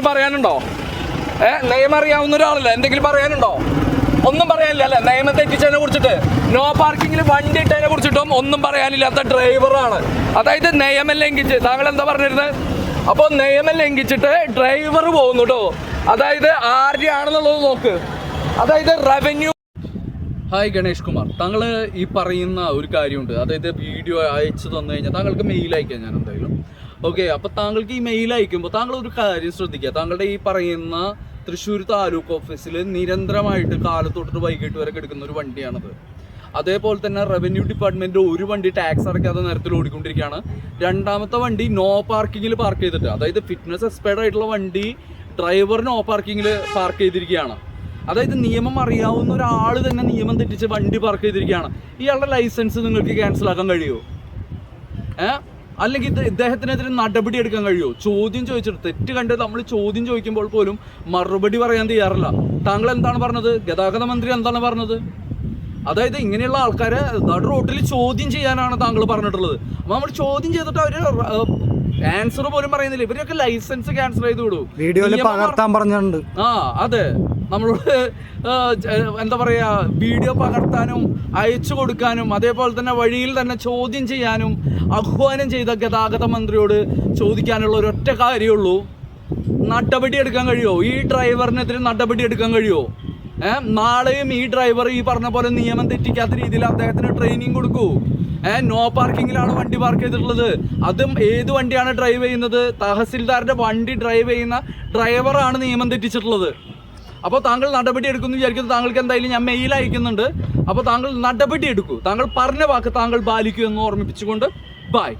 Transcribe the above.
പറയാനുണ്ടോ? ഏ നിയമം അറിയാവുന്ന ഒരാളല്ല? എന്തെങ്കിലും പറയാനുണ്ടോ? ഒന്നും പറയാനില്ല അല്ലെ? നിയമം തെറ്റിച്ചതിനെ കുറിച്ചിട്ട്. നോ പാർക്കിങ്ങിൽ വണ്ടി ഇട്ടതിനെ കുറിച്ചിട്ടും ഒന്നും പറയാനില്ലാത്ത ഡ്രൈവറാണ് അതായത് നിയമം ലംഘിച്ച്. താങ്കൾ എന്താ പറഞ്ഞിരുന്നത് അപ്പോൾ നിയമം ലംഘിച്ചിട്ട് ഡ്രൈവർ പോകുന്നു കേട്ടോ അതായത് ആരുടെയാണെന്നുള്ളത് നോക്ക്. അതായത് റവന്യൂ ഹായ് ഗണേഷ് കുമാർ. താങ്കൾ ഈ പറയുന്ന ഒരു കാര്യമുണ്ട്. അതായത് വീഡിയോ അയച്ചു തന്നു കഴിഞ്ഞാൽ താങ്കൾക്ക് മെയിൽ അയക്കാം ഞാൻ എന്തായാലും. ഓക്കെ അപ്പോൾ താങ്കൾക്ക് ഈ മെയിൽ അയക്കുമ്പോൾ താങ്കൾ ഒരു കാര്യം ശ്രദ്ധിക്കുക. താങ്കളുടെ ഈ പറയുന്ന തൃശ്ശൂർ താലൂക്ക് ഓഫീസിൽ നിരന്തരമായിട്ട് കാലത്തൊട്ട് വൈകിട്ട് വരെ കിടക്കുന്ന ഒരു വണ്ടിയാണത്. അതേപോലെ തന്നെ റവന്യൂ ഡിപ്പാർട്ട്മെന്റ് ഒരു വണ്ടി ടാക്സ് അടയ്ക്കാതെ നേരത്തിൽ ഓടിക്കൊണ്ടിരിക്കുകയാണ്. രണ്ടാമത്തെ വണ്ടി നോ പാർക്കിങ്ങിൽ പാർക്ക് ചെയ്തിട്ട് അതായത് ഫിറ്റ്നസ് എക്സ്പയർഡ് ആയിട്ടുള്ള വണ്ടി ഡ്രൈവർ നോ പാർക്കിങ്ങിൽ പാർക്ക് ചെയ്തിരിക്കുകയാണ്. അതായത് നിയമം അറിയാവുന്ന ഒരാൾ തന്നെ നിയമം തെറ്റിച്ച് വണ്ടി പാർക്ക് ചെയ്തിരിക്കുകയാണ്. ഇയാളുടെ ലൈസൻസ് നിങ്ങൾക്ക് ക്യാൻസൽ ആക്കാൻ കഴിയുമോ? ഏ? അല്ലെങ്കിൽ ഇദ്ദേഹത്തിനെതിരെ നടപടി എടുക്കാൻ കഴിയുമോ? ചോദ്യം ചോദിച്ചിട്ട് തെറ്റ് കണ്ട് നമ്മൾ ചോദ്യം ചോദിക്കുമ്പോൾ പോലും മറുപടി പറയാൻ തയ്യാറില്ല. താങ്കൾ എന്താണ് പറഞ്ഞത്? ഗതാഗത മന്ത്രി എന്താണ് പറഞ്ഞത്? അതായത് ഇങ്ങനെയുള്ള ആൾക്കാരെ റോട്ടിൽ ചോദ്യം ചെയ്യാനാണ് താങ്കൾ പറഞ്ഞിട്ടുള്ളത്. അപ്പോൾ നമ്മൾ ചോദ്യം ചെയ്തിട്ട് അവർ ആൻസർ പോലും പറയുന്നില്ല. ഇവരൊക്കെ ലൈസൻസ് ക്യാൻസൽ ചെയ്ത് വിടും. വീഡിയോയിൽ പകർത്താൻ പറഞ്ഞിട്ടുണ്ട്. ആ അതെ. നമ്മളോട് എന്താ പറയാ വീഡിയോ പകർത്താനും അയച്ചു കൊടുക്കാനും അതേപോലെ തന്നെ വഴിയിൽ തന്നെ ചോദ്യം ചെയ്യാനും ആഹ്വാനം ചെയ്ത ഗതാഗത മന്ത്രിയോട് ചോദിക്കാനുള്ള ഒരൊറ്റ കാര്യമുള്ളൂ നടപടി എടുക്കാൻ കഴിയുമോ? ഈ ഡ്രൈവറിനെതിരെ നടപടി എടുക്കാൻ കഴിയുമോ? നാളെയും ഈ ഡ്രൈവർ ഈ പറഞ്ഞ പോലെ നിയമം തെറ്റിക്കാത്ത രീതിയിൽ അദ്ദേഹത്തിന് ട്രെയിനിങ് കൊടുക്കൂ. ഏഹ് നോ പാർക്കിങ്ങിലാണ് വണ്ടി പാർക്ക് ചെയ്തിട്ടുള്ളത്. അതും ഏത് വണ്ടിയാണ് ഡ്രൈവ് ചെയ്യുന്നത്? തഹസിൽദാരുടെ വണ്ടി ഡ്രൈവ് ചെയ്യുന്ന ഡ്രൈവറാണ് നിയമം തെറ്റിച്ചിട്ടുള്ളത്. അപ്പോൾ താങ്കൾ നടപടി എടുക്കുമെന്ന് വിചാരിക്കുന്നു. താങ്കൾക്ക് എന്തായാലും ഞാൻ മെയിൽ അയക്കുന്നുണ്ട്. അപ്പോൾ താങ്കൾ നടപടി എടുക്കൂ. താങ്കൾ പറഞ്ഞ വാക്ക് താങ്കൾ പാലിക്കൂ എന്ന് ഓർമ്മിപ്പിച്ചുകൊണ്ട് ബൈ